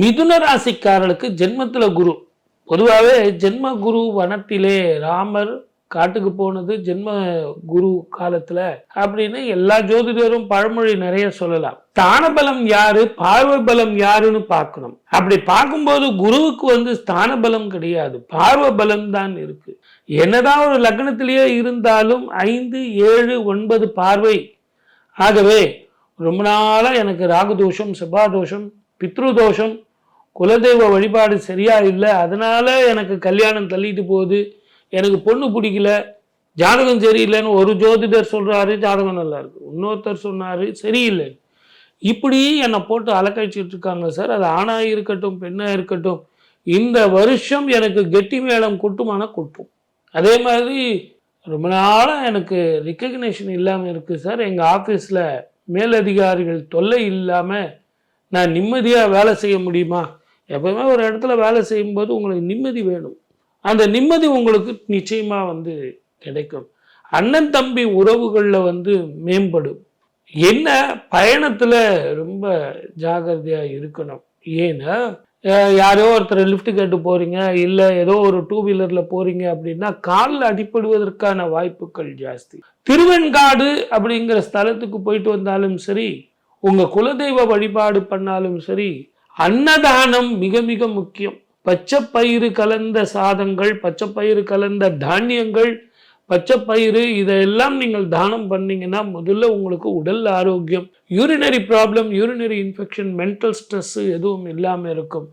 மிதுன ராசிக்காரர்களுக்கு ஜென்மத்தில் குரு. பொதுவாகவே ஜென்ம குரு வனத்திலே ராமர் காட்டுக்கு போனது ஜென்ம குரு காலத்துல அப்படின்னு எல்லா ஜோதிடரும் பழமொழி நிறைய சொல்லலாம். ஸ்தான பலம் யாரு பார்வை பலம் யாருன்னு பார்க்கணும். அப்படி பார்க்கும்போது குருவுக்கு வந்து ஸ்தான பலம் கிடையாது. பார்வை பலம் தான் இருக்கு. என்னதான் ஒரு லக்னத்திலேயே இருந்தாலும் ஐந்து ஏழு ஒன்பது பார்வை. ஆகவே ரொம்ப நாளாக எனக்கு ராகு தோஷம் சுபா தோஷம் பித்ரு தோஷம் குலதெய்வ வழிபாடு சரியா இல்லை அதனால எனக்கு கல்யாணம் தள்ளிட்டு போகுது. எனக்கு பொண்ணு பிடிக்கல. ஜாதகம் சரியில்லைன்னு ஒரு ஜோதிடர் சொல்றாரு ஜாதகம் நல்லா இருக்கு. இன்னொருத்தர் சொன்னாரு சரியில்லை. இப்படி என்னை போட்டு அலக்கழிச்சிட்டு இருக்காங்க சார். அது ஆணா இருக்கட்டும் பெண்ணா இருக்கட்டும். இந்த வருஷம் எனக்கு கெட்டி மேளம் கொட்டுமான கொட்டும். அதே மாதிரி ரொம்ப நாளாக எனக்கு ரிக்கக்னேஷன் இல்லாமல் இருக்குது சார். எங்கள் ஆஃபீஸில் மேலதிகாரிகள் தொல்லை இல்லாமல் நான் நிம்மதியாக வேலை செய்ய முடியுமா? எப்பவுமே ஒரு இடத்துல வேலை செய்யும்போது உங்களுக்கு நிம்மதி வேணும். அந்த நிம்மதி உங்களுக்கு நிச்சயமாக வந்து கிடைக்கும். அண்ணன் தம்பி உறவுகளில் வந்து மேம்படும். என்ன? பயணத்தில் ரொம்ப ஜாகிரதையாக இருக்கணும். ஏன்னா யாரோ ஒருத்தர் லிஃப்ட் கேட்டு போகிறீங்க இல்லை ஏதோ ஒரு டூ வீலரில் போகிறீங்க அப்படின்னா காலில் அடிப்படுவதற்கான வாய்ப்புகள் ஜாஸ்தி. திருவெண்காடு அப்படிங்கிற ஸ்தலத்துக்கு போயிட்டு வந்தாலும் சரி உங்கள் குலதெய்வ வழிபாடு பண்ணாலும் சரி அன்னதானம் மிக மிக முக்கியம். பச்சை பயிறு கலந்த சாதங்கள் பச்சை பயிறு கலந்த தானியங்கள் பச்சை பயிறு இதெல்லாம் நீங்கள் தானம் பண்ணீங்கன்னா முதல்ல உங்களுக்கு உடல் ஆரோக்கியம். Urinary problem urinary infection mental stress எதுவும் இல்லாமல் இருக்கும்.